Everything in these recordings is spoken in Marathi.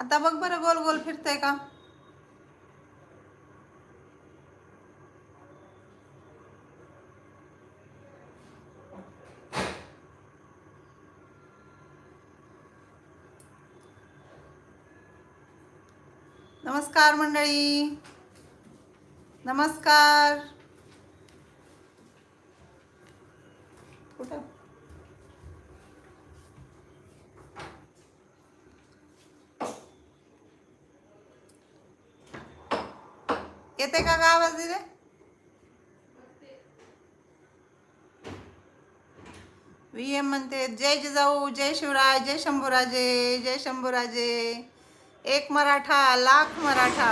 आता बघ गोल गोल फिरतंय का? नमस्कार मंडळी. नमस्कार. येते का का आवाज दिले व्ही एम म्हणते जय जिजाऊ जय शिवराय जय शंभूराजे जय शंभूराजे. एक मराठा लाख मराठा.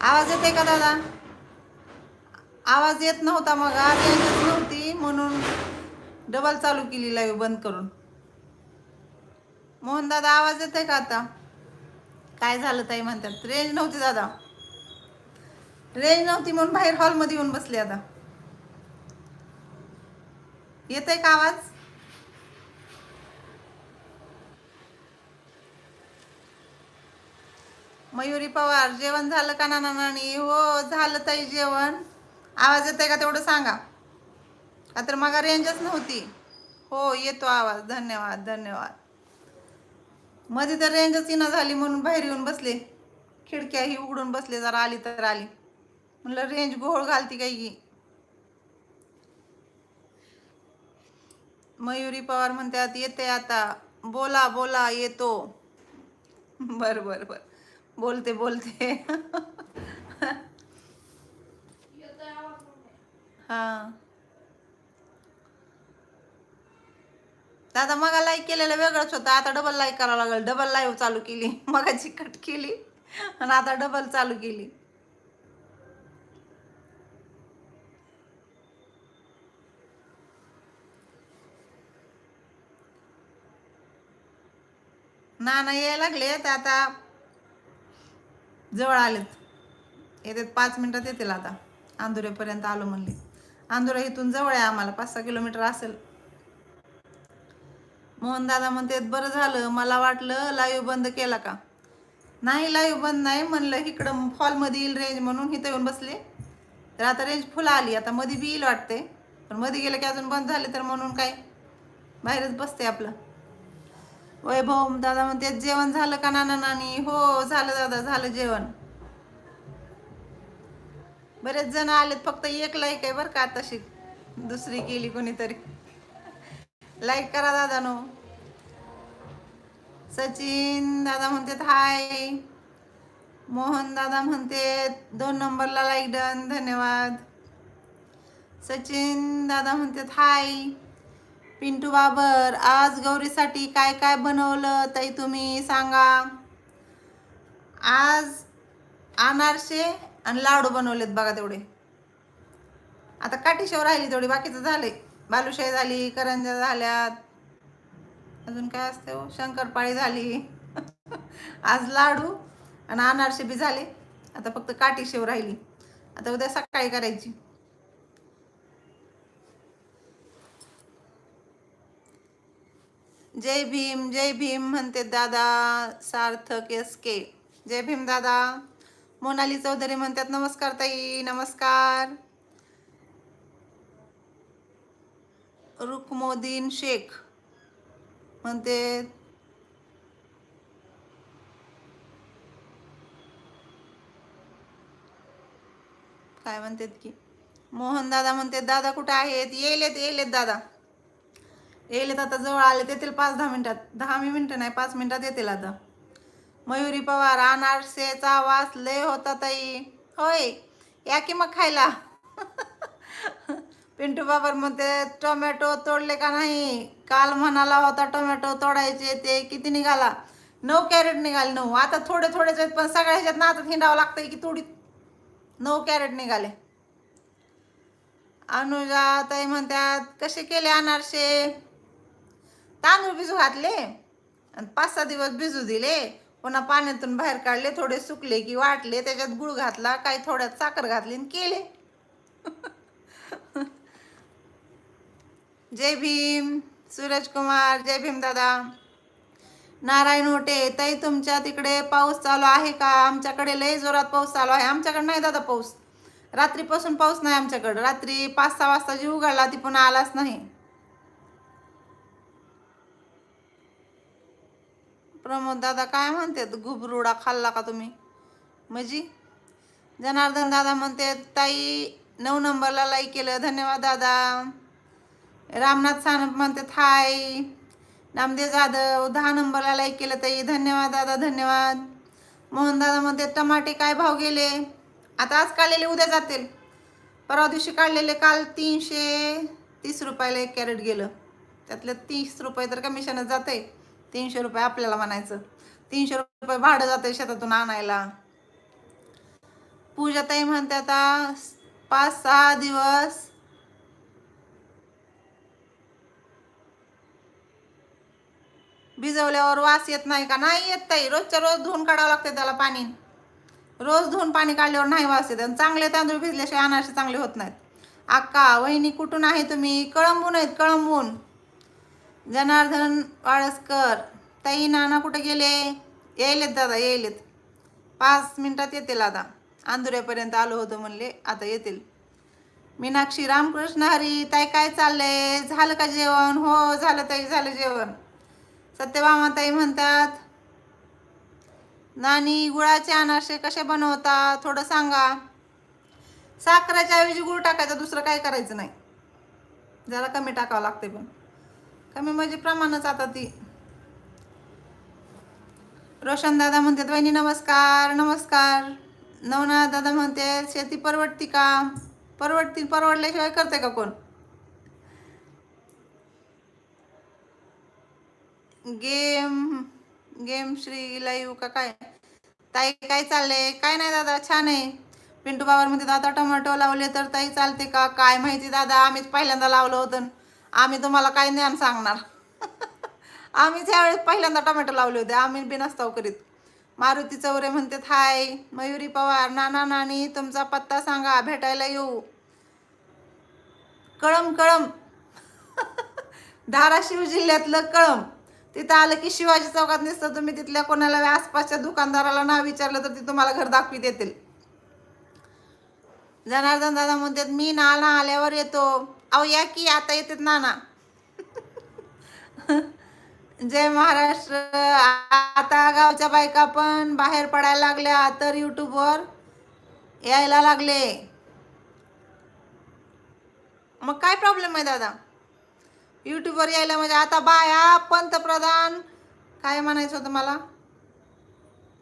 आवाज येते का दादा? आवाज येत नव्हता मग आज येतच नव्हती म्हणून डबल चालू केली लाईव्ह बंद करून. मोहन दादा आवाज येते का आता? काय झालं ताई म्हणतात? रेंज नव्हती दादा. रेंज नव्हती म्हणून बाहेर हॉलमध्ये येऊन बसले आता. येत आहे का आवाज? मयुरी पवार जेवण झालं का नाना नानी हो झालं ताई जेवण. आवाज येत आहे का तेवढं सांगा. का तर मग रेंजच नव्हती. हो येतो आवाज. धन्यवाद धन्यवाद. मध्ये तर रेंजच येणं झाली म्हणून बाहेर येऊन बसले. खिडक्याही उघडून बसले जरा आली तर आली. म्हणलं रेंज घोळ घालती काही ही? मयुरी पवार म्हणतात येते आता. बोला बोला येतो. बर बर बर. बोलते बोलते. हा. दादा मग लाईक केलेलं वेगळंच होतं. आता डबल लाईक करावं लागेल. डबल लाईव्ह चालू केली. मगाची कट केली. आणि आता डबल चालू केली. ना ना यायला लागले तर आता जवळ आलेत. येतात पाच मिनटात येतील आता. आंधुरेपर्यंत आलो म्हणले. आंधुरा इथून जवळ आहे आम्हाला पाच सहा किलोमीटर असेल. मोहन दादा म्हणते बरं झालं मला वाटलं लाईव्ह बंद केला का? नाही लाईव्ह बंद नाही म्हणलं. इकडं हॉलमध्ये येईल रेंज म्हणून इथं येऊन बसले. तर आता रेंज फुल आली. आता मध्ये बी येईल वाटते. पण मध्ये गेलं की अजून बंद झाले तर म्हणून काय? बाहेरच बसते आपलं. वैभव दादा म्हणते जेवण झालं का नाना नानी? हो झालं दादा झालं जेवण. बरेच जण आलेत फक्त एक लाईक आहे बरं का तशी दुसरी केली कोणीतरी. लाईक करा दादा नो सचिन दादा म्हणतात हाय. मोहन दादा म्हणतात दोन नंबरला लाईक डन धन्यवाद. सचिन दादा म्हणतात हाय. पिंटू बाबर आज गौरीसाठी काय काय बनवलं ताई तुम्ही सांगा. आज अनारसे आणि लाडू बनवलेत बघा तेवढे. आता काठीशेव राहिली तेवढी बाकीचं झाले बालुशाही झाली करंजा झाल्यात. अजून काय असते हो? शंकरपाळी झाली. आज लाडू आणि अनारसे बी झाले. आता फक्त काठीशेव राहिली. आता उद्या सकाळी करायची. जय भीम जय भीम म्हणते दादा सार्थक एस के जय भीम दादा. मोनाली चौधरी म्हणतात नमस्कार ताई नमस्कार. रुकमोदीन शेख म्हणते काय म्हणतात की? मोहन दादा म्हणते दादा कुठे आहेत? येलेत येलेत दादा. येईल आता जवळ आले तेथील पाच दहा मिनटात. दहा मिनटं नाही पाच मिनटात येतील आता. मयुरी पवार अनारसेचा वास लय होता ताई. होय या की मग खायला? पिंटू बाबर म्हणते टोमॅटो तोडले का नाही? काल म्हणाला होता टोमॅटो तोडायचे ते किती निघाला? नऊ कॅरेट निघाले नऊ. आता थोडे थोडेच आहेत पण सगळ्या ह्याच्यात नातात हिंडावं लागतंय की थोडी. नऊ कॅरेट निघाले. अनुजा ताई म्हणतात कसे केले अनारसे? तांदूळ भिजू घातले आणि पाच सहा दिवस भिजू दिले. पुन्हा पाण्यातून बाहेर काढले थोडे सुकले की वाटले त्याच्यात गुळ घातला काही थोड्यात साखर घातली आणि केले. जय भीम सूरज कुमार जय भीम दादा. नारायण होटे ताई तुमच्या तिकडे पाऊस चालू आहे का? आमच्याकडे लय जोरात पाऊस चालू आहे. आमच्याकडे नाही दादा पाऊस. रात्रीपासून पाऊस नाही आमच्याकडे. रात्री पाच सहा वाजता जी उघडला ती पुन्हा आलाच नाही. प्रमोद दादा काय म्हणतात घुबरुडा खाल्ला का तुम्ही? म्हणजे जनार्दन दादा म्हणते ताई नऊ नंबरला लाईक केलं. धन्यवाद दादा. रामनाथ सानप म्हणतात हाय. नामदेव जाधव दहा नंबरला लाईक केलं ताई. धन्यवाद दादा धन्यवाद. मोहन दादा म्हणते टमाटे काय भाव गेले? आता आज काढलेले उद्या जातील. परवा दिवशी काढलेले काल तीनशे तीस रुपयाला एक कॅरेट गेलं. त्यातलं तीस रुपये तर कमिशनच जाते तीनशे रुपये आपल्याला म्हणायचं. तीनशे रुपये भाडं जाते शेतातून आणायला. पूजा ताई म्हणते आता पाच सहा दिवस. भिजवल्यावर वास येत नाही का? नाही येत ताई. रोजच्या रोज धुवून काढावं लागते त्याला पाणी. रोज धुवून पाणी काढल्यावर नाही वास येत. आणि चांगले तांदूळ भिजल्याशिवाय अनारसे चांगले होत नाहीत. अक्का वहिनी कुठून आहे तुम्ही? कळंबून आहेत कळंबून. जनार्दन वाळसकर ताई नाना कुठे गेले? येईलेत दादा येईलेत. पाच मिनटात येतील आता. आंधुऱ्यापर्यंत आलो होतो म्हणले आता येतील. मीनाक्षी रामकृष्ण हरी ताई काय चाललंय? झालं का जेवण? हो झालं ताई झालं जेवण. सत्यभामा ताई म्हणतात नानी गुळाचे अनारसे कसे बनवता? थोडं सांगा. साखरेच्या ऐवजी गुळ टाकायचं दुसरं काय करायचं नाही. जरा कमी टाकावं लागते पण. कमी म्हणजे प्रमाणच आता ती. रोशन दादा म्हणतात वहिनी नमस्कार नमस्कार. नवनाथ दादा म्हणते शेती परवडती का? परवडती परवडल्याशिवाय करते का कोण? गेम गेम श्री लाईव्ह का काय? ताई काय चाललंय? काय नाही दादा छान आहे. पिंटू बाबर म्हणते दादा टोमॅटो लावले तर ताई चालते का? काय माहिती दादा आम्हीच पहिल्यांदा लावलं होतं. आम्ही तुम्हाला काय ज्ञान सांगणार. आम्हीच यावेळेस पहिल्यांदा टोमॅटो लावले होते आम्ही बी करीत. मारुती चौरे म्हणते हाय मयुरी पवार नाना नानी तुमचा पत्ता सांगा भेटायला येऊ. कळम कळम. धाराशिव जिल्ह्यातलं कळम. तिथं आलं की शिवाजी चौकात नसतं तुम्ही तिथल्या कोणाला आसपासच्या दुकानदाराला नाव विचारलं तर ते तुम्हाला घर दाखवी देतील. जनार्दन दादा म्हणतात मी नाना आल्यावर येतो. अहो या की आता येतात नाना. जय महाराष्ट्र. आता गावच्या बायका पण बाहेर पडायला लागल्या तर यूट्यूबवर यायला लागले. मग काय प्रॉब्लेम आहे दादा? यूट्यूबवर यायला म्हणजे आता बाया पंतप्रधान काय म्हणायचं होतं मला?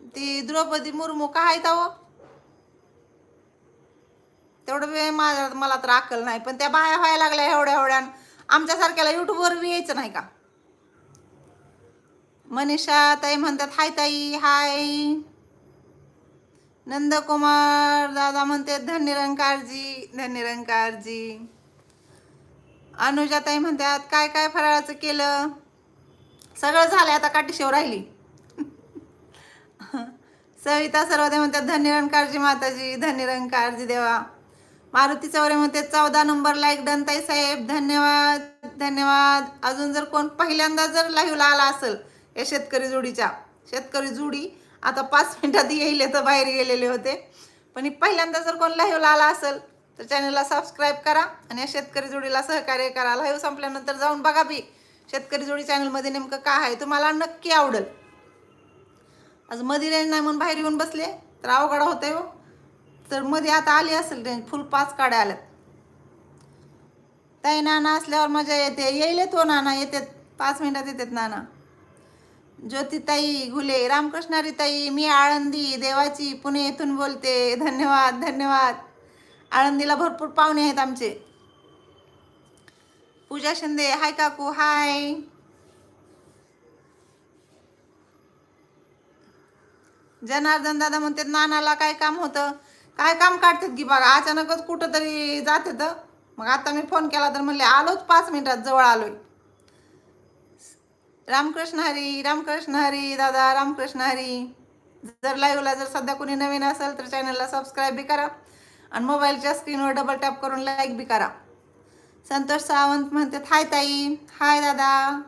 ती द्रौपदी मुर्मू काय आहेत अहो? तेवढं वेळ माझ्या मला तर अक्कल नाही पण त्या बाया व्हायला लागल्या एवढ्या एवढ्या आमच्यासारख्याला यूट्यूबवर यायचं नाही का? मनीषा ताई म्हणतात हाय ताई हाय. नंदकुमार दादा म्हणते धन्यरंकारजी धन्यरंकारजी अनुजाताई म्हणतात काय काय फराळाचं केलं? सगळं झालं आता काटीशेव राहिली. सविता सर्वदे म्हणतात धन्यरंकारजी माताजी धन्यरंकारजी देवा. मारुती चौरे म्हणते चौदा नंबरला एक डंताई साहेब. धन्यवाद धन्यवाद. अजून जर कोण पहिल्यांदा जर लाईव्हला आला असेल या शेतकरी जोडीच्या शेतकरी जोडी आता पाच मिनिटात येईल तर बाहेर गेलेले होते. पण पहिल्यांदा जर कोण लाईव्हला आला असेल तर चॅनलला सबस्क्राईब करा आणि या शेतकरी जोडीला सहकार्य करा. लाईव्ह संपल्यानंतर जाऊन बघा बी शेतकरी जोडी चॅनलमध्ये नेमकं काय आहे तुम्हाला नक्की आवडेल. आज मधी रेंज नाही म्हणून बाहेर येऊन बसले तर अवघड होते हो. तर मध्ये आता आली असेल रेंज फुल पाच काड्या आल्यात. ताई नाना असल्यावर मजा येते. येईल तो नाना येतात. पाच मिनटात येतात नाना. ज्योतिताई घुले रामकृष्णारी ताई मी आळंदी देवाची पुणे येथून बोलते. धन्यवाद धन्यवाद. आळंदीला भरपूर पाहुणे आहेत आमचे. पूजा शिंदे हाय काकू हाय. जनार्दन दादा म्हणतात नानाला काय काम होतं? काय काम काढतात की बघा अचानकच कुठं तरी तर मग आता मी फोन केला तर म्हणले आलोच पाच मिनिटात जवळ आलोय. रामकृष्ण हरी रामकृष्ण हरी दादा रामकृष्ण हरी. जर लाईव्हला जर सध्या कोणी नवीन असेल तर चॅनलला सबस्क्राईब बी करा आणि मोबाईलच्या स्क्रीनवर डबल टॅप करून लाईक बी करा. संतोष सावंत म्हणतात हाय ताई हाय दादा.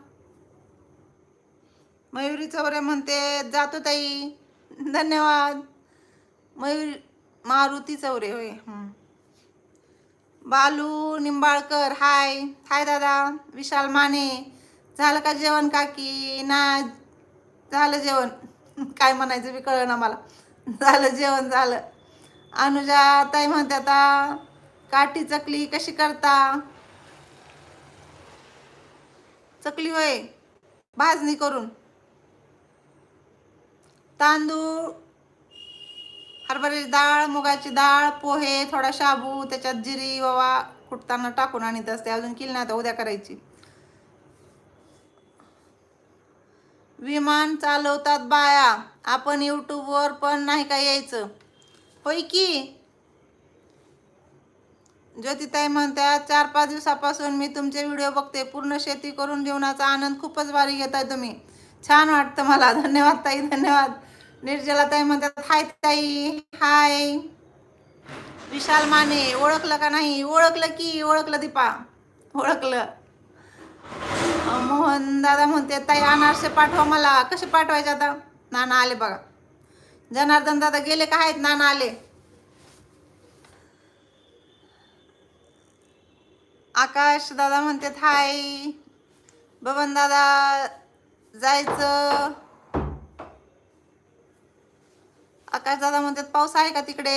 मयुरी चौरे म्हणते जातो ताई धन्यवाद. मयुरी मारुती चौरे होय. बालू निंबाळकर हाय. हाय दादा. विशाल माने. झालं का जेवण काकी? ना झालं जेवण. काय म्हणायचं बी कळलं ना मला. झालं जेवण झालं. अनुजा ताई म्हणते आता काठी चकली कशी करता? चकली होय. भाजणी करून. तांदूळ हरभऱ्याची डाळ मुगाची डाळ पोहे थोडा शाबू त्याच्यात जिरी ववा कुटताना टाकून आणत असते. अजून केली नाही आता उद्या करायची. विमान चालवतात बाया. आपण यूट्यूबवर पण नाही का यायचं? होय की? ज्योतिताई म्हणतात चार पाच दिवसापासून मी तुमचे व्हिडिओ बघते. पूर्ण शेती करून जीवनाचा आनंद खूपच भारी घेताय तुम्ही. छान वाटतं मला. धन्यवाद ताई धन्यवाद. निर्जला ताई म्हणतात हाय ताई हाय. विशाल माने ओळखलं का नाही? ओळखलं की ओळखलं दीपा. ओळखलं. मोहन दादा म्हणते ताई अनारसे पाठवा मला. कसे पाठवायचे आता? नाना आले बघा. जनार्दन दादा गेले का आहेत? नाना आले. आकाश दादा म्हणते हाय. बबन दादा जायचं. आकाश दादा म्हणतात पाऊस आहे का तिकडे?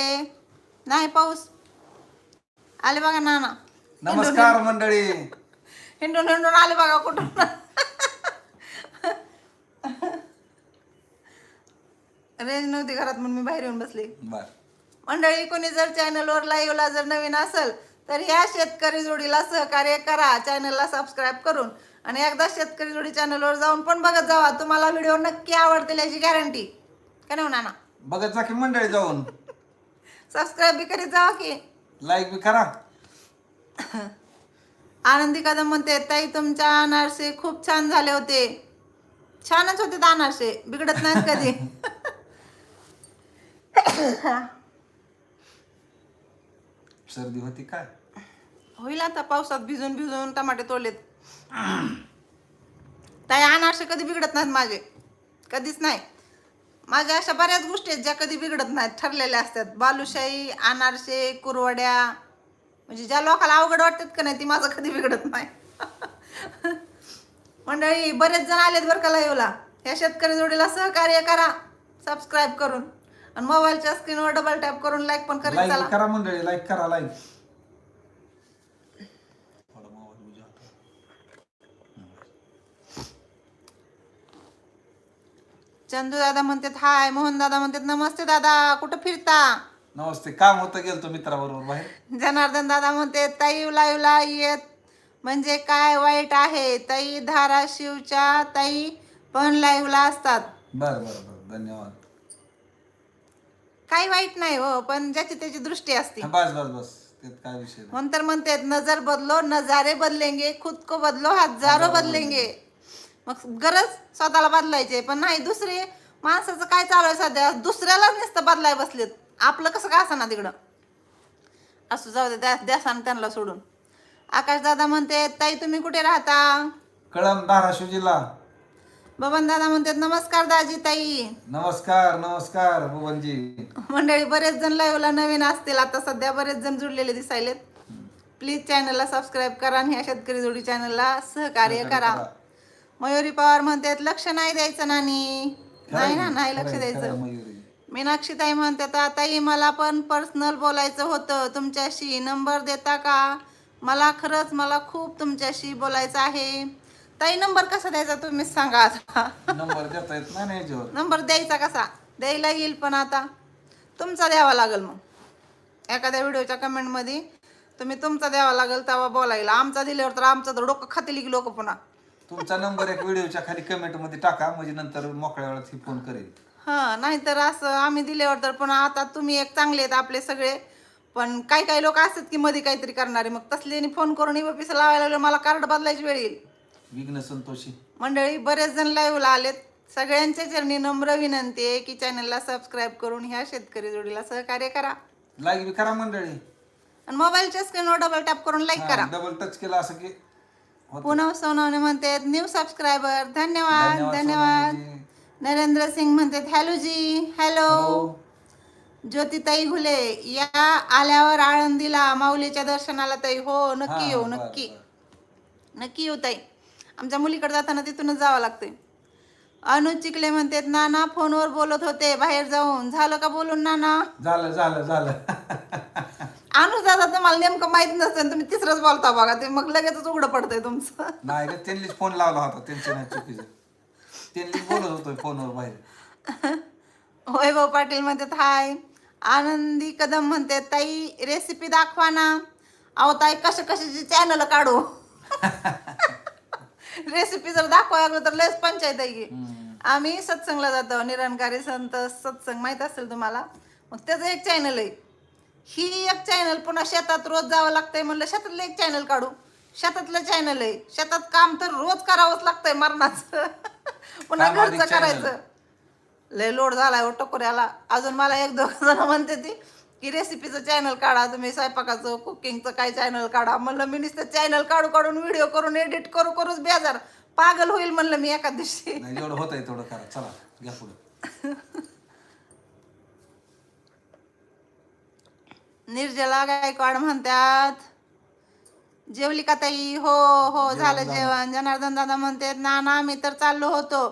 नाही पाऊस. आले बघा नाना. नमस्कार मंडळी. हिंडून हिंडून आले बघा कुठून. रेंज नव्हती घरात म्हणून मी बाहेर येऊन बसले. मंडळी कोणी जर चॅनलवर लाईव्हला जर नवीन असेल तर ह्या शेतकरी जोडीला सहकार्य करा. चॅनलला सबस्क्राईब करून. आणि एकदा शेतकरी जोडी चॅनलवर जाऊन पण बघत जावा. तुम्हाला व्हिडिओ नक्की आवडतील याची गॅरंटी का नाही नाना? बघत जा की मंडळी जाऊन. सबस्क्राईब बी करीत जावा की. लाईक बी करा. आनंदी कदम म्हणते ताई तुमच्या अनारसे खूप छान झाले होते. छानच होते अनारसे बिघडत नाहीत कधी. सर्दी होती काय होईल आता पावसात भिजून भिजून टमाटे तोडलेत. ताई अनारसे कधी बिघडत नाहीत माझे? कधीच नाही. माझ्या अशा बऱ्याच गोष्टी आहेत ज्या कधी बिघडत नाहीत ठरलेल्या असतात. बालुशाही अनारसे कुरवड्या म्हणजे ज्या लोकांना अवघड वाटतात का नाही ती माझं कधी बिघडत नाही. मंडळी बरेच जण आलेत बरं का लाईव्हला या शेतकरी जोडीला सहकार्य करा. सबस्क्राईब करून. आणि मोबाईलच्या स्क्रीनवर डबल टॅप करून लाईक पण करीत लाईक चला. करा मंडळी लाईक करा लाईक चंदू दादा म्हणतात हाय. मोहन दादा म्हणतात नमस्ते दादा कुठं फिरता? नमस्ते काम होतं गेलतो मित्राबरोबर बाहेर. जनार्दन दादा म्हणते ताई लाईव्हला येत. म्हणजे काय वाईट आहे? ताई धाराशिवच्या ताई पण लाईव्हला असतात. बर बर बर धन्यवाद. काही वाईट नाही हो पण ज्याची त्याची दृष्टी असते. हा, बस बस बस. त्यात काय विषय नाही. म्हणतर म्हणते नजर बदलो नजारे बदलेंगे खुद को बदलो हजारो बदलेंगे. मग गरज स्वतःला बदलायचे पण नाही दुसरे माणसाचं काय चालू आहे सध्या? दुसऱ्यालाच नुसतं बदलाय बसलेत. आपलं कसं काय ना तिकडं? असं जाऊ द्या द्यासान त्यांना सोडून. आकाश दादा म्हणते ताई तुम्ही कुठे राहता? कळम धाराशिव जिल्हा बबन दादा म्हणतात नमस्कार दाजी ताई. नमस्कार नमस्कार भुवनजी मंडळी बरेच जण लाईव्हला नवीन असतील. आता सध्या बरेच जण जुडलेले दिसायलेत. प्लीज चॅनलला सबस्क्राईब करा आणि ह्या शेतकरी जोडी चॅनलला सहकार्य करा. मयुरी पवार म्हणतात लक्ष नाही द्यायचं नानी. नाही ना नाही लक्ष द्यायचं. मीनाक्षी ताई म्हणतात ताई मला पण पर्सनल बोलायचं होतं. तुमच्याशी नंबर देता का? मला खरंच मला खूप तुमच्याशी बोलायचं आहे. ताई नंबर कसा द्यायचा तुम्हीच सांगा आता? नंबर देता येत नाही ना याच्यावर. नंबर द्यायचा कसा? द्यायला येईल पण आता. तुमचा द्यावा लागेल मग. एखाद्या व्हिडिओच्या कमेंटमध्ये तुम्ही तुमचा द्यावा लागेल तेव्हा बोलायला. आमचा दिल्यावर तर आमचं तर डोकं खातील की लोक पुन्हा. तुमचा नंबर एक व्हिडिओच्या खाली कमेंटमध्ये टाका म्हणजे नंतर मोकळ्या वेळात ही फोन करेल. हां नाहीतर असं आम्ही दिल्यावर तर पण आता तुम्ही एक चांगले आहेत आपले सगळे. पण काही काही लोक असतात की मध्ये काहीतरी करणारे मग तसल्याने फोन करून इपिस लावायला लागलं मला कार्ड बदलायची वेळ येईल. विघ्न संतोषी. मंडळी बरेच जण लाईव्हला आलेत. सगळ्यांच्या चरणी नम्र विनंती आहे की चॅनलला सबस्क्राईब करून ह्या शेतकरी जोडीला सहकार्य करा. लाईक बी करा मंडळी. आणि मोबाईलच्या स्क्रीनवर डबल टॅप करून लाईक करा. डबल टच केला असं की पूनम सोनवणे म्हणतात न्यू सबस्क्रायबर धन्यवाद धन्यवाद. नरेंद्र सिंग म्हणतात हॅलो जी हॅलो. ज्योतिताई घुले या आल्यावर आळंदीला माऊलीच्या दर्शनाला ताई. हो नक्की येऊ नक्की. नक्की येऊ ताई. आमच्या मुलीकडे जाताना तिथूनच जावं लागते अनुज चिकले म्हणतात नाना फोनवर बोलत होते बाहेर जाऊन. झालं का बोलून नाना? झालं झालं झालं. अनुज दादा तुम्हाला नेमकं माहीत नसेल तुम्ही तिसरंच बोलता बघा ते मग लगेचच उघडं पडतंय तुमचं. नाही रे त्यांनीच फोन लावला होता त्यांचं नाही चुकीचं. त्यांनीच बोलत होतो फोनवर बाहेर. होय भाऊ पाटील म्हणतात हाय आनंदी कदम म्हणते ताई रेसिपी दाखवा ना. अहो ताई कशा कशाची चॅनल काढू? रेसिपी जर दाखवा लागलं तर लयच पंचायत आहे की. आम्ही सत्संगला जातो निरंकारी संत सत्संग माहीत असेल तुम्हाला? मग त्याचं एक चॅनल आहे. ही एक चॅनल पुन्हा शेतात रोज जावं लागतंय म्हणलं शेतातलं एक चॅनल काढू. शेतातलं चॅनल आहे. शेतात काम तर रोज करावंच लागतंय मरणाचं. पुन्हा घरचं channel. करायचं. लय लोड झालाय हो टकोऱ्याला. अजून मला एक दोघ जण म्हणते ती की रेसिपीचं चॅनल काढा तुम्ही स्वयंपाकाचं कुकिंगचं काय चॅनल काढा. म्हणलं मी नुसतं चॅनल काढू काढून व्हिडिओ करून एडिट करू करूच बेजार. पागल होईल म्हणलं मी एका दिवशी. नाही जेवढं होत आहे तेवढं करा. चला घ्या पुढं. निर्जला गायकवाड म्हणतात. जेवली का ताई? हो हो झालं जेवण. जनार्दन दादा म्हणतात नाना मी तर चाललो होतो.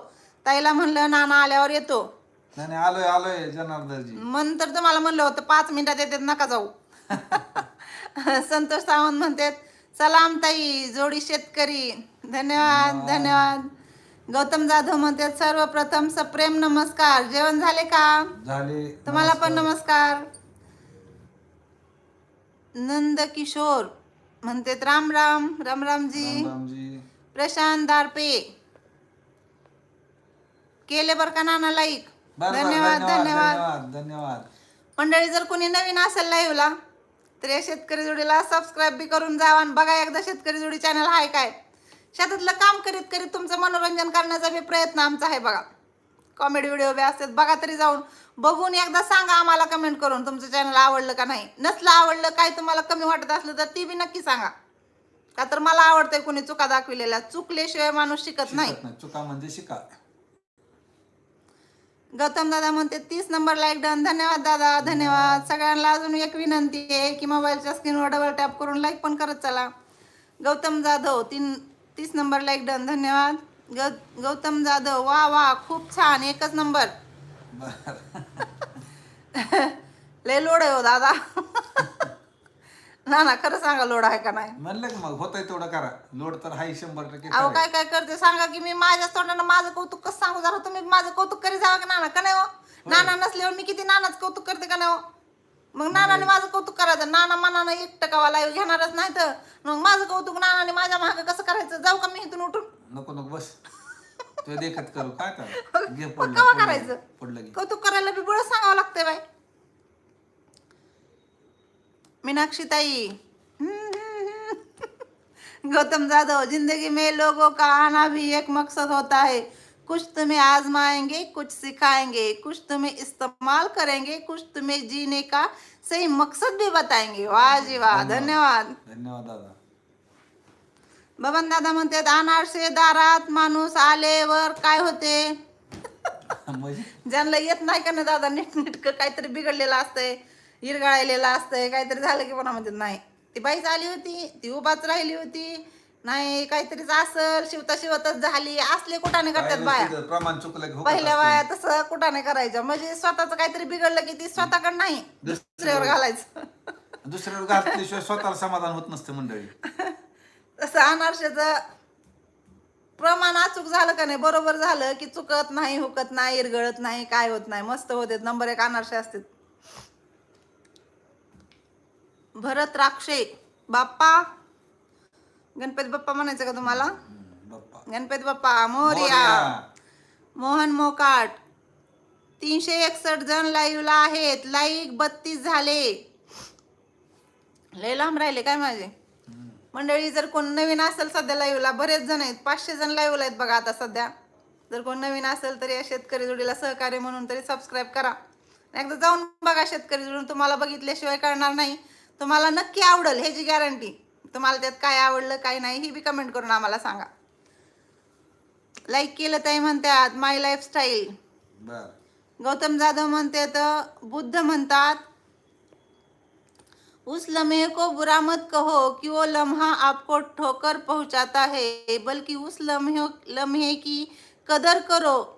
ताईला म्हणलं नाना आल्यावर येतो. नाही नाही आलोय आलोय जनार्दनजी. मन तर तुम्हाला म्हणलं होतं पाच मिनिटात येतात नका जाऊ. संतोष सावंत म्हणतात सलाम ताई जोडी शेतकरी. धन्यवाद धन्यवाद. गौतम जाधव म्हणतात सर्वप्रथम सप्रेम नमस्कार. जेवण झाले का? झाले. तुम्हाला पण नमस्कार. नंद किशोर म्हणतात राम राम राम रामजी. रामजी. प्रशांत दारपे केले बर का नाना लाईक? बरं, बरं, धन्यवाद धन्यवाद धन्यवाद. धन्यवाद मंडळी जर कोणी नवीन असेल लाईव्हला तर या शेतकरी जोडीला सबस्क्राईब बी करून जावा आणि बघा एकदा शेतकरी जोडी चॅनल आहे काय. शेतातलं काम करीत करीत तुमचं मनोरंजन करण्याचा बी प्रयत्न आमचा आहे बघा. कॉमेडी व्हिडिओ बी असतात बघा तरी जाऊन. बघून एकदा सांगा आम्हाला कमेंट करून तुमचं चॅनल आवडलं का नाही. नसलं आवडलं काय तुम्हाला कमी वाटत असलं तर ती बी नक्की सांगा. का तर मला आवडतंय कोणी चुका दाखविलेल्या. चुकल्याशिवाय माणूस शिकत नाही शिकत नाही. चुका म्हणजे शिका. गौतम दादा म्हणते तीस नंबर लाईक डन धन्यवाद दादा धन्यवाद. सगळ्यांना अजून एक विनंती आहे की मोबाईलच्या स्क्रीनवर डबल टॅप करून लाईक पण करत चला. गौतम जाधव तीन तीस नंबर लाईक डन धन्यवाद. गौ गौतम जाधव वा वा खूप छान. एकच नंबर. बर. लय लोड आहे हो दादा. ना ना खरं सांगा लोड आहे का नाही? म्हणलं की मग होतंय तेवढं करा. लोड तर हाय शंभर टक्के अहो. काय काय करते? सांगा की मी माझ्या तोंडानं माझं कौतुक कसं सांगू? जरा तुम्ही माझं कौतुक करी जावा का नाना? का नाही हो? नाना नसल्यावर मी किती नानाच कौतुक करते का नाही हो? मग नानाने माझं कौतुक करायचं. नाना मनानं एक टकावा लाईव्ह घेणारच नाही तर. मग माझं कौतुक नानाने माझ्या मागं कसं करायचं? जाऊ का मी इथून उठून? नको नको बस. ते देखत करू काय घे पडलं केव्हा करायचं? पडलं की. कौतुक करायला बी बळ सांगावं लागतंय बाई. मीनाक्षी ताई गौतम जाधव ज़िंदगी में लोगों का आना भी एक मकसद होता है। कुछ तुम्हें आजमाएँगे कुछ सिखाएँगे कुछ तुम्हें इस्तेमाल करेंगे कुछ तुम्हें जीने का सही मकसद भी बताएँगे। वाह जी वाह धन्यवाद। धन्यवाद दादा। बबन दादा म्हणतात अनारसे दारात माणूस आल्यावर काय होते? म्हणजे? ज्यांना येत नाही का ना दादा नीट नीटकं काहीतरी बिघडलेलं असतंय इरगाळलेलं असतंय काहीतरी झालं की पण म्हणतात नाही. ती बाईच आली होती ती उभाच राहिली होती नाही काहीतरीच असल शिवता शिवतच झाली असले कुठाने करतात बाया. प्रमाण चुकलं पहिल्या. बाया तसं कुठाने करायच्या? म्हणजे स्वतःच काहीतरी बिघडलं की ती स्वतःकडे नाही दुसऱ्यावर घालायचं. दुसऱ्यावर घातल्याशिवाय स्वतःला समाधान होत नसते मंडळी. तसं अनारशाचं प्रमाण अचूक झालं का नाही बरोबर झालं की चुकत नाही हुकत नाही इरगळत नाही काय होत नाही मस्त होते नंबर एक अनारसे असते भरत राक्षे. बाप्पा. गणपती बाप्पा म्हणायचं का तुम्हाला? गणपती बाप्पा मोर्या. मोहन मोकाट. तीनशे एकसष्ट जण लाईव्हला आहेत. लाईक बत्तीस झाले. लय लांब राहिले काय माझे. मंडळी जर कोण नवीन असेल सध्या लाईव्हला बरेच जण आहेत. पाचशे जण लाईव्हला आहेत बघा आता सध्या. जर कोण नवीन असेल तर या शेतकरी जोडीला सहकार्य म्हणून तरी सबस्क्राईब करा. एकदा जाऊन बघा शेतकरी जोडून. तुम्हाला बघितल्याशिवाय कळणार नाही. तुम्हाला नक्की आवडेल ह्याची गॅरंटी तुम्हाला त्यात काय आवडलं काय नाही ही बी कमेंट करून आम्हाला सांगा. लाईक केलं ताई म्हणतात माय लाईफस्टाईल बर. गौतम जाधव म्हणतात बुद्ध म्हणतात उस लम्हे को बुरा मत कहो कि वो लम्हा आपको ठोकर पहुंचाता है बल्कि उस लम्हे लम्हे की कदर करो।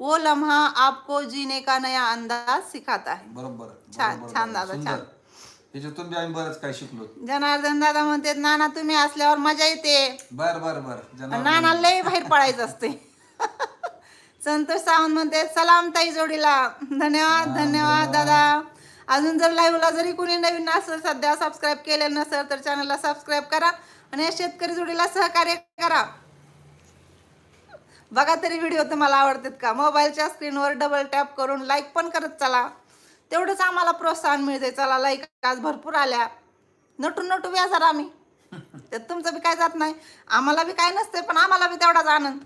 वो लम्हा आपको जीने का नया अंदाज सिखाता है। बरोबर छान, बरोबर, छान. दादा, सुंदर. छान. बी आम्ही बरंच काय शिकलो. जनार्दन दादा म्हणतात नाना तुम्ही असल्यावर मजा येते. बर बर बर. जनावर नाना लय बाहेर पडायचं असते. संतोष सावंत म्हणते सलाम ताई जोडीला. धन्यवाद धन्यवाद. दादा. अजून जर लाईव्हला जरी कोणी नवीन असेल सध्या सबस्क्राईब केलेलं नसेल तर चॅनलला सबस्क्राईब करा आणि या शेतकरी जोडीला सहकार्य करा. बघा तरी व्हिडिओ तुम्हाला आवडतात का? मोबाईलच्या स्क्रीनवर डबल टॅप करून लाईक पण करत चला. तेवढंच आम्हाला प्रोत्साहन मिळते चला लाईक आज भरपूर आल्या. नटून नटू व्याजार आम्ही. त्यात तुमचं बी काय जात नाही. आम्हाला बी काय नसते पण आम्हाला बी तेवढाच आनंद.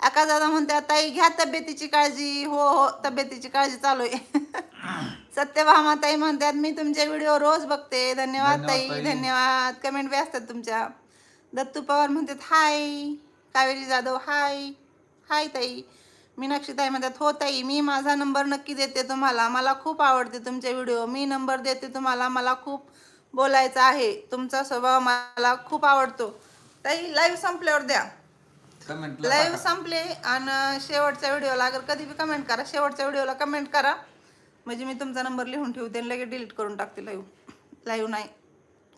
आकाश दादा म्हणतात ताई घ्या तब्येतीची काळजी. हो हो तब्येतीची काळजी चालू आहे. सत्यभामा ताई म्हणतात मी तुमचे व्हिडिओ रोज बघते. धन्यवाद ताई. धन्यवाद. कमेंट बी असतात तुमच्या. दत्तू पवार म्हणतात हाय. कावेरी जाधव हाय. हाय ताई. मीनाक्षी ताई म्हणतात हो ताई मी माझा नंबर नक्की देते तुम्हाला. मला खूप आवडते तुमचे व्हिडिओ. मी नंबर देते तुम्हाला. मला खूप बोलायचं आहे. तुमचा स्वभाव मला खूप आवडतो. ताई लाईव्ह संपल्यावर द्या. कमेंट लाईव्ह संपले आणि शेवटच्या व्हिडिओला अगर कधी बी कमेंट करा. शेवटच्या व्हिडिओला कमेंट करा. म्हणजे मी तुमचा नंबर लिहून ठेवते लगेच डिलीट करून टाकते लाईव्ह लाईव्ह नाही.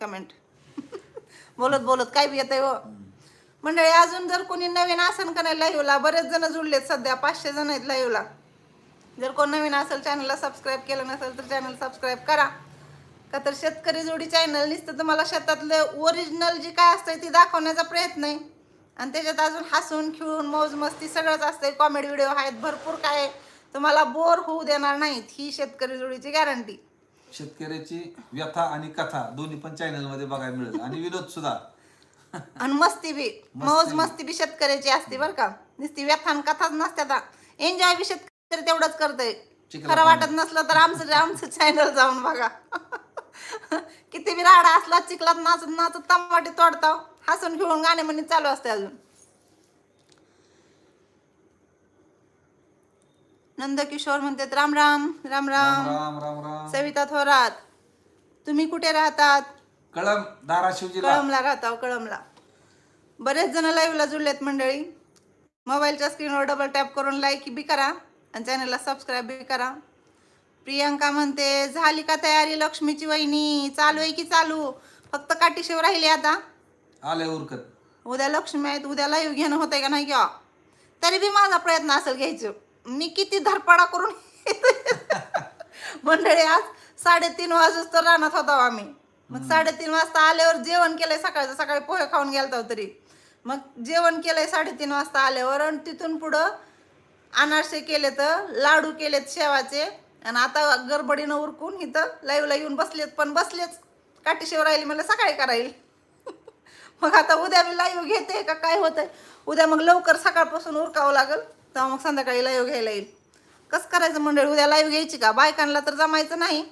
कमेंट बोलत बोलत. काय बी येतंय हो. मंडळी अजून जर कोणी नवीन असेल का नाही लाईव्हला बरेच जण जुळलेत सध्या. पाचशे जण आहेत लाईव्हला जर कोण नवीन असेल चॅनलला सबस्क्राईब केलं नसेल तर चॅनल सबस्क्राईब करा. का तर शेतकरी जोडी चॅनल नुसतं तुम्हाला शेतातलं ओरिजिनल जी काय असतंय ती दाखवण्याचा प्रयत्न आहे. आणि त्याच्यात अजून हसून खिळून मौज मस्ती सगळंच असतंय. कॉमेडी व्हिडिओ आहेत भरपूर काय. तुम्हाला बोर होऊ देणार नाहीत ही शेतकरी जोडीची गॅरंटी शेतकऱ्याची व्यथा आणि कथा दोन्ही पण चॅनलमध्ये बघायला मिळेल. आणि विनोद सुद्धा. आणि मस्ती बी. मौज मस्ती बी शेतकऱ्याची असते बरं का. नुसती व्यथान कथाच नसत्या एन्जॉय बी शेतकरी तेवढंच करतंय. खरं वाटत नसलं तर आमचं आमचं चॅनल जाऊन बघा. किती बी राडा असला चिखलात नाचत नाचत टमाटे तोडताव. हसून खेळून गाणे म्हणे चालू असते अजून. नंदकिशोर म्हणतात राम राम राम राम. राम सविता थोरात तुम्ही कुठे राहतात? कळम धाराशिवजी कळमला राहता हो, कळमला बरेच जण लाईव्हला जुळलेत मंडळी. मोबाईलच्या स्क्रीनवर डबल टॅप करून लाईक बी करा आणि चॅनलला सबस्क्राईब बी करा. प्रियांका म्हणते झाली का तयारी लक्ष्मीची वहिनी? चालू आहे की चालू? फक्त काठीशिव राहिली आता. आले उरकत. उद्या लक्ष्मी आहेत उद्या लाईव्ह घेणं होतंय का नाही किंवा? तरी बी माझा प्रयत्न असेल घ्यायचं. मी किती धरपडा करून मंडळी आज साडेतीन वाजूच तर रानात होतो आम्ही. मग साडेतीन वाजता आल्यावर जेवण केलंय सकाळचं. सकाळी पोहे खाऊन गेलतो तरी. मग जेवण केलंय साडेतीन वाजता आल्यावर आणि तिथून पुढं अनारसे केले तर लाडू केलेत शेवाचे. आणि आता गडबडीनं उरकून इथं लाईव्हला येऊन बसलेत पण बसलेच. काठीशेव राहिली मला सकाळी करायला मग आता उद्या मी लाईव्ह घेते का काय होतंय? उद्या मग लवकर सकाळपासून उरकावं लागेल तेव्हा मग संध्याकाळी लाईव्ह घ्यायला येईल. कसं करायचं मंडळी उद्या लाईव्ह घ्यायची का? बायकांना तर जमायचं नाही.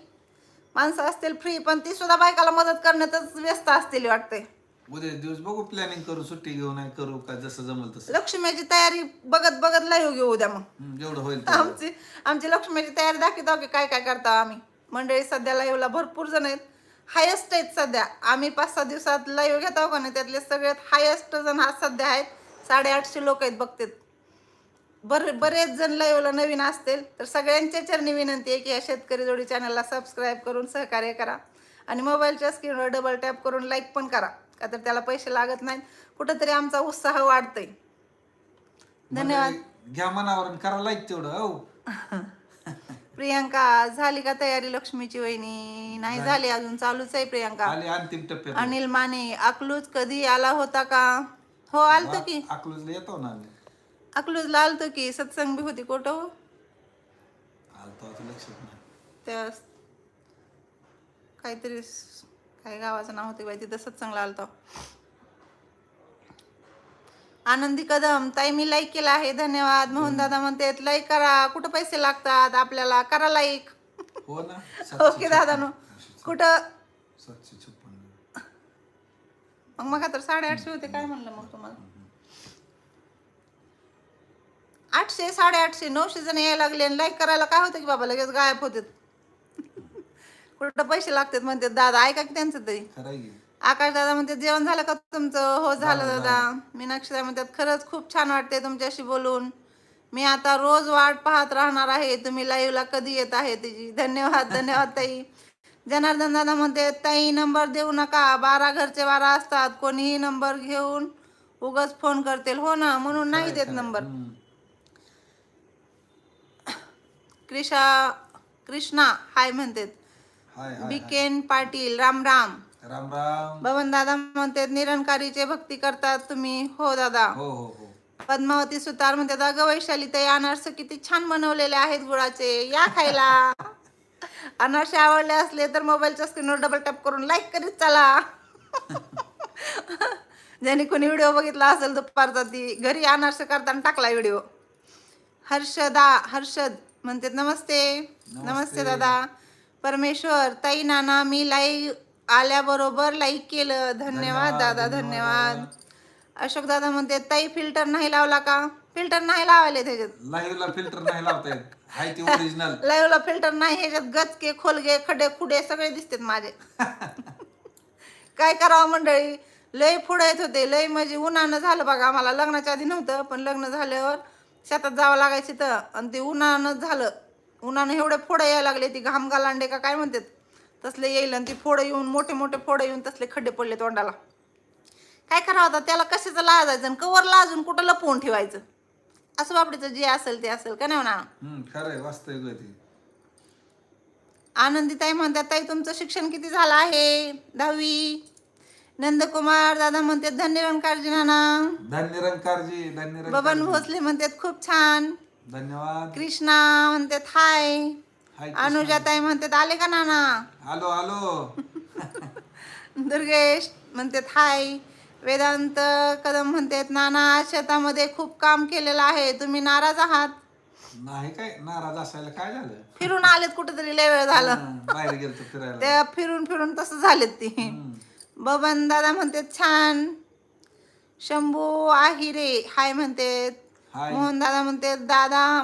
माणसं असतील फ्री पण ती सुद्धा बायकाला मदत करण्यातच व्यस्त असतील वाटते उद्या दिवस बघू प्लॅनिंग करू सुट्टी घेऊ नाही करू का जसं जमल तसं. लक्ष्मीची तयारी बघत बघत लाईव्ह घेऊ उद्या मग. हम्म, जेवढं होईल तेवढं. आमची आमची लक्ष्मीची तयारी दाखवतो की काय काय करतो आम्ही. मंडळी सध्या लाईव्हला भरपूर जण आहेत. हायेस्ट आहेत सध्या. आम्ही पाच सहा दिवसात लाईव्ह घेतो का नाही त्यातले सगळ्यात हायेस्ट जण हा सध्या आहेत. साडेआठशे लोक आहेत बघतेत. बर बरेच जण लाईव्हला नवीन असतील तर सगळ्यांच्या चरणी विनंती आहे की या शेतकरी जोडी चॅनलला सबस्क्राईब करून सहकार्य करा. आणि मोबाईलच्या स्क्रीनवर डबल टॅप करून लाईक पण करा का तर त्याला पैसे लागत नाहीत. कुठंतरी आमचा उत्साह वाढतोय. धन्यवाद. घ्या मनावर करा लाईक तेवढं हो. प्रियांका झाली का तयारी लक्ष्मीची वहिनी? नाही झाली अजून चालूच आहे प्रियांका. आले अंतिम टप्प्यात. अनिल माने अकलूज कधी आला होता का? हो आलतो की. अकलूजला येतो ना आम्ही. अकलूजला आलतो की सत्संग बी होती कुठं हो? आलतो आता लक्षात नाही. त्या काहीतरी काय गावाचं नाव होते बाई तिथं सत्संगला आलतो. आनंदी कदम. ताई मी लाईक केला आहे. धन्यवाद. मोहन दादा म्हणते लाईक करा. कुठं पैसे लागतात आपल्याला? करा लाईक हो ना. ओके दादा नो कुठं? सातशे छप्पन्न मग मग तर साडेआठशे होते. काय म्हणलं मग तुम्हाला? आठशे साडेआठशे. नऊशे जण यायला लागले आणि लाईक करायला काय होतं की बाबा लगेच गायब होते कुठं पैसे लागतात म्हणते दादा ऐका की त्यांचं तरी. आकाश दादा म्हणते जेवण झालं का तुमचं? हो झालं दादा. मीनाक्षी दादा म्हणतात खरंच खूप छान वाटते तुमच्याशी बोलून. मी आता रोज वाट पाहत राहणार आहे. तुम्ही लाईव्हला कधी येत आहे तिची? धन्यवाद धन्यवाद ताई. जनार्दन दादा म्हणते ताई नंबर देऊ नका. बारा घरचे बारा असतात. कोणीही नंबर घेऊन उगाच फोन करतील. हो ना? म्हणून नाही देत नंबर. क्रिशा कृष्णा हाय म्हणतात. बिकेन पाटील राम राम. राम राम. बबन दादा म्हणतात निरंकारीचे भक्ती करतात तुम्ही. हो दादा. हो हो हो. पद्मावती सुतार म्हणतात अगं वैशाली ताई अनारसे किती छान बनवलेले आहेत गुळाचे. या खायला. अनारसे आवडले असले तर मोबाईलच्या स्क्रीनवर डबल टॅप करून लाईक करीत चला. ज्याने कोणी व्हिडिओ बघितला असेल दुपारचा ती. घरी अनारसे करताना टाकला व्हिडिओ. हर्षदा हर्षद म्हणतात नमस्ते. नमस्ते. दादा. परमेश्वर ताई नाना मी लाईव्ह आल्याबरोबर लाईक केलं. धन्यवाद दादा धन्यवाद. अशोक दादा म्हणते ताई फिल्टर नाही लावला का? फिल्टर नाही लावायले त्याच्यात लाईव्ह ला फिल्टर नाही लावता येत. हाय ती ओरिजिनल लाईव्हला फिल्टर नाही ह्याच्यात गचके खोलगे खडे खुडे सगळे दिसतात माझे. काय करावं मंडळी? लय पुढे येत होते लय म्हणजे उन्हानं झालं बघा आम्हाला लग्नाच्या आधी नव्हतं पण लग्न झाल्यावर शेतात जावं लागायचं तर आणि ते उन्हानं झालं. उन्हानं एवढे फोडं यायला लागले ती घाम गालांडे का काय म्हणतात? तसले येईल आणि ती फोडं येऊन मोठे मोठे फोडं येऊन तसले खड्डे पडले तोंडाला. काय करावं आता त्याला कशाचं लाजायचं आणि कवर लाजून कुठं लपवून ठेवायचं? असं बापडीचं जे असेल ते असेल का नाही म्हणा? हम्म खरं आहे वास्तविक आहे ती. आनंदीताई म्हणतात ताई तुमचं शिक्षण किती झालं आहे? दहावी. नंदकुमार दादा म्हणतात धन्यरंकारजी नाना. धन्य रंकारजी धन्य बबन रंकारजी. भोसले म्हणतात खूप छान. धन्यवाद. कृष्णा म्हणतात हाय. अनुजाताई म्हणतात आले का नाना? आलो आलो दुर्गेश म्हणतात हाय. वेदांत कदम म्हणतात नाना आज शेतामध्ये खूप काम केलेलं आहे. तुम्ही नाराज आहात. नाही काय नाराज असायला काय झालं? फिरून आलेत कुठेतरी लय वेळ झालं. हं, बाहेर गेलतो फिरायला. त्या फिरून फिरून तसं झालेत ती. बबन दादा म्हणते छान. शंभू आहिरे हाय म्हणते हाय. मोहन दादा म्हणते दादा